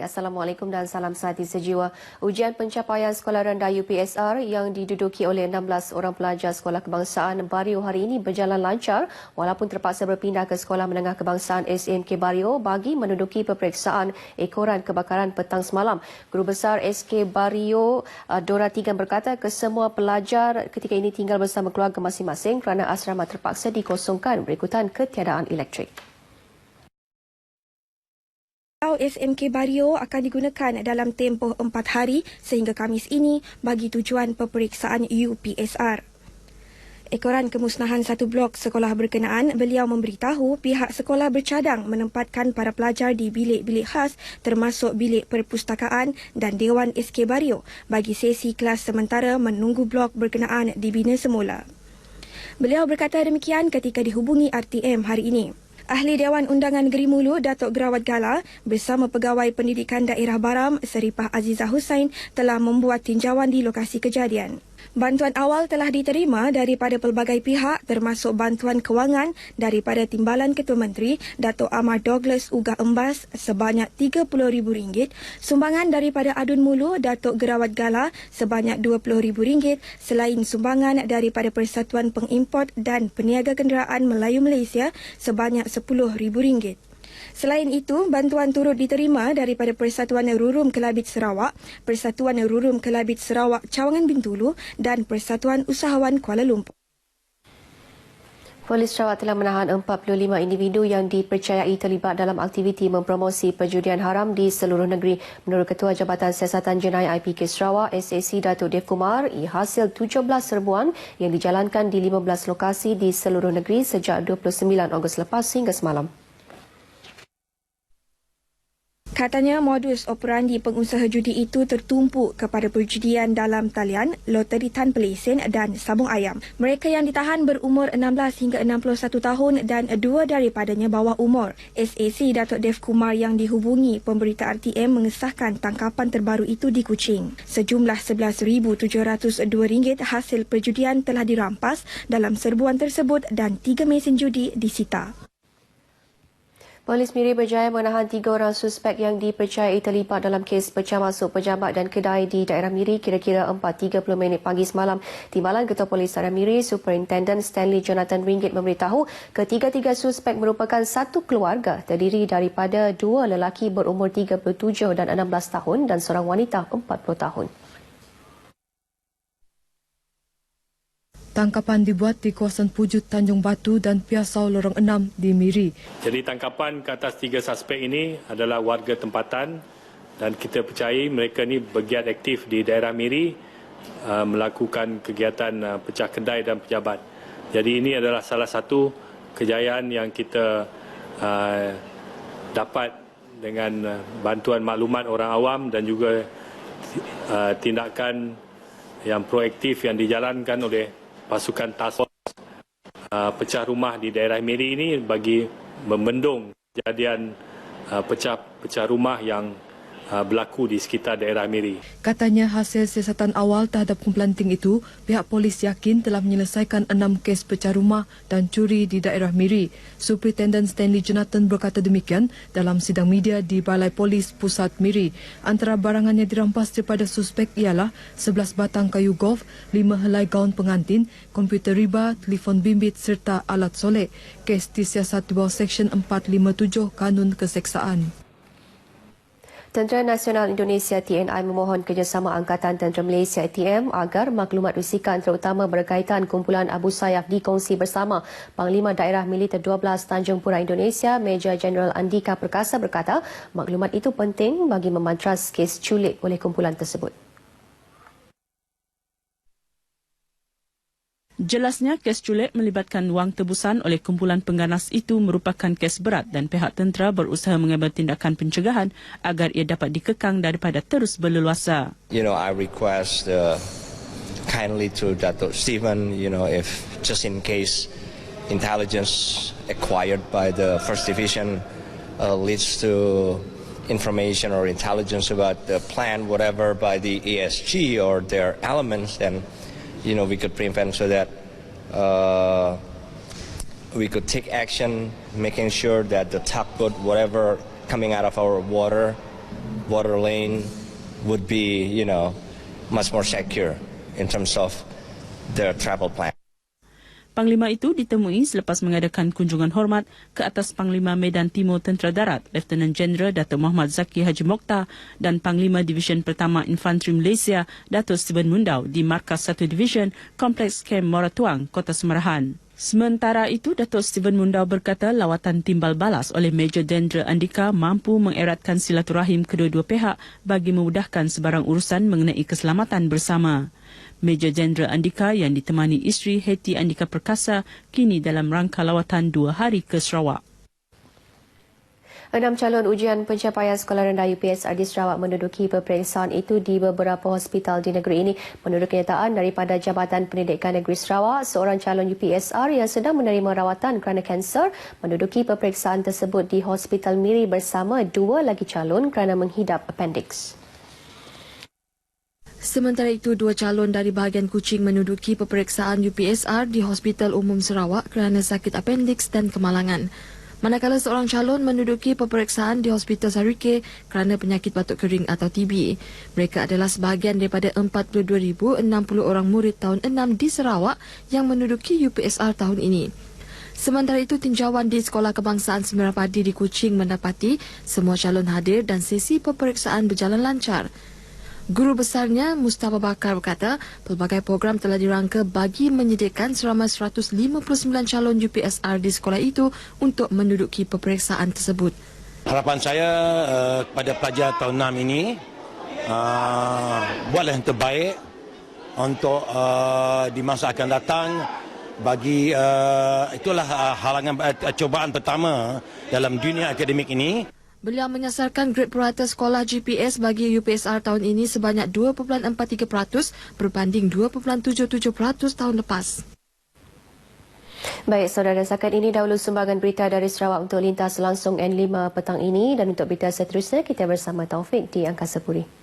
Assalamualaikum dan salam sehati sejiwa. Ujian pencapaian sekolah rendah UPSR yang diduduki oleh 16 orang pelajar sekolah kebangsaan Bario hari ini berjalan lancar walaupun terpaksa berpindah ke sekolah menengah kebangsaan SMK Bario bagi menduduki peperiksaan ekoran kebakaran petang semalam. Guru besar SK Bario uh, Dora Tigan berkata kesemua pelajar ketika ini tinggal bersama keluarga masing-masing kerana asrama terpaksa dikosongkan berikutan ketiadaan elektrik. SMK Bario akan digunakan dalam tempoh empat hari sehingga Kamis ini bagi tujuan peperiksaan UPSR. Ekoran kemusnahan satu blok sekolah berkenaan, beliau memberitahu pihak sekolah bercadang menempatkan para pelajar di bilik-bilik khas termasuk bilik perpustakaan dan Dewan SK Bario bagi sesi kelas sementara menunggu blok berkenaan dibina semula. Beliau berkata demikian ketika dihubungi RTM hari ini. Ahli Dewan Undangan Negeri Mulu, Datuk Gerawat Gala bersama Pegawai Pendidikan Daerah Baram, Seripah Azizah Hussein telah membuat tinjauan di lokasi kejadian. Bantuan awal telah diterima daripada pelbagai pihak termasuk bantuan kewangan daripada Timbalan Ketua Menteri Datuk Amar Douglas Ugah Embas sebanyak RM30,000, sumbangan daripada Adun Mulu Datuk Gerawat Gala sebanyak RM20,000 selain sumbangan daripada Persatuan Pengimport dan Peniaga Kenderaan Melayu Malaysia sebanyak RM10,000. Selain itu, bantuan turut diterima daripada Persatuan Rurum Kelabit Sarawak, Persatuan Rurum Kelabit Sarawak Cawangan Bintulu dan Persatuan Usahawan Kuala Lumpur. Polis Sarawak telah menahan 45 individu yang dipercayai terlibat dalam aktiviti mempromosi perjudian haram di seluruh negeri. Menurut Ketua Jabatan Siasatan Jenayah IPK Sarawak, SAC Datuk Dev Kumar, ia hasil 17 serbuan yang dijalankan di 15 lokasi di seluruh negeri sejak 29 Ogos lepas hingga semalam. Katanya modus operandi pengusaha judi itu tertumpu kepada perjudian dalam talian, loteri tan pelesen dan sabung ayam. Mereka yang ditahan berumur 16 hingga 61 tahun dan dua daripadanya bawah umur. SAC Datuk Dev Kumar yang dihubungi pemberita RTM mengesahkan tangkapan terbaru itu di Kuching. Sejumlah RM11,702 hasil perjudian telah dirampas dalam serbuan tersebut dan tiga mesin judi disita. Polis Miri berjaya menahan tiga orang suspek yang dipercayai terlibat dalam kes pecah masuk pejabat dan kedai di daerah Miri kira-kira 4.30 minit pagi semalam. Timbalan Ketua Polis Daerah Miri, Superintendent Stanley Jonathan Ringgit memberitahu ketiga-tiga suspek merupakan satu keluarga terdiri daripada dua lelaki berumur 37 dan 16 tahun dan seorang wanita 40 tahun. Tangkapan dibuat di kawasan Pujut Tanjung Batu dan Piasau Lorong 6 di Miri. Jadi tangkapan ke atas tiga suspek ini adalah warga tempatan dan kita percayai mereka ini bergiat aktif di daerah Miri uh, melakukan kegiatan uh, pecah kedai dan pejabat. Jadi ini adalah salah satu kejayaan yang kita uh, dapat dengan uh, bantuan maklumat orang awam dan juga uh, tindakan yang proaktif yang dijalankan oleh pasukan task force uh, pecah rumah di daerah Miri ini bagi membendung kejadian uh, pecah pecah rumah yang berlaku di sekitar daerah Miri. Katanya hasil siasatan awal terhadap kumpulan itu, pihak polis yakin telah menyelesaikan enam kes pecah rumah dan curi di daerah Miri. Superintendent Stanley Jonathan berkata demikian dalam sidang media di Balai Polis Pusat Miri. Antara barangan yang dirampas daripada suspek ialah 11 batang kayu golf, 5 helai gaun pengantin, komputer riba, telefon bimbit serta alat solek. Kes disiasat di bawah Seksyen 457 Kanun Keseksaan. Tentera Nasional Indonesia TNI memohon kerjasama Angkatan Tentera Malaysia ATM agar maklumat risikan terutama berkaitan kumpulan Abu Sayyaf dikongsi bersama. Panglima Daerah Militer 12 Tanjung Pura Indonesia, Major General Andika Perkasa berkata maklumat itu penting bagi memantras kes culik oleh kumpulan tersebut. Jelasnya kes culik melibatkan wang tebusan oleh kumpulan pengganas itu merupakan kes berat dan pihak tentera berusaha mengambil tindakan pencegahan agar ia dapat dikekang daripada terus berleluasa. You know, I request uh, kindly to Dato Stephen, you know, if just in case intelligence acquired by the First Division uh, leads to information or intelligence about the plan, whatever, by the ESG or their elements, then you know, we could prevent so that uh, we could take action, making sure that the tugboat, whatever coming out of our water, water lane would be, you know, much more secure in terms of their travel plan. Panglima itu ditemui selepas mengadakan kunjungan hormat ke atas Panglima Medan Timur Tentera Darat, Lieutenant General Dato' Muhammad Zaki Haji Mokhtar dan Panglima Division Pertama Infanteri Malaysia, Dato' Stephen Mundau di Markas 1 Division, Kompleks Kem Moratuang, Kota Semerahan. Sementara itu, Dato' Stephen Mundau berkata lawatan timbal balas oleh Major Dendra Andika mampu mengeratkan silaturahim kedua-dua pihak bagi memudahkan sebarang urusan mengenai keselamatan bersama. Major Jenderal Andika yang ditemani isteri Hetty Andika Perkasa kini dalam rangka lawatan dua hari ke Sarawak. Enam calon ujian pencapaian sekolah rendah UPSR di Sarawak menduduki peperiksaan itu di beberapa hospital di negeri ini. Menurut kenyataan daripada Jabatan Pendidikan Negeri Sarawak, seorang calon UPSR yang sedang menerima rawatan kerana kanser menduduki peperiksaan tersebut di Hospital Miri bersama dua lagi calon kerana menghidap appendix. Sementara itu, dua calon dari bahagian Kuching menduduki peperiksaan UPSR di Hospital Umum Sarawak kerana sakit appendix dan kemalangan. Manakala seorang calon menduduki peperiksaan di Hospital Sarike kerana penyakit batuk kering atau TB. Mereka adalah sebahagian daripada 42,060 orang murid tahun 6 di Sarawak yang menduduki UPSR tahun ini. Sementara itu, tinjauan di Sekolah Kebangsaan Sembilan Padi di Kuching mendapati semua calon hadir dan sesi peperiksaan berjalan lancar. Guru besarnya Mustafa Bakar berkata, pelbagai program telah dirangka bagi menyediakan seramai 159 calon UPSR di sekolah itu untuk menduduki peperiksaan tersebut. Harapan saya uh, kepada pelajar tahun 6 ini uh, buatlah yang terbaik untuk uh, di masa akan datang bagi uh, itulah uh, halangan uh, cobaan pertama dalam dunia akademik ini. Beliau menyasarkan grade purata sekolah GPS bagi UPSR tahun ini sebanyak 2.43% berbanding 2.77% tahun lepas. Baik, saudara sakat ini dahulu sumbangan berita dari Sarawak untuk lintas langsung N5 petang ini dan untuk berita seterusnya kita bersama Taufik di Angkasa Puri.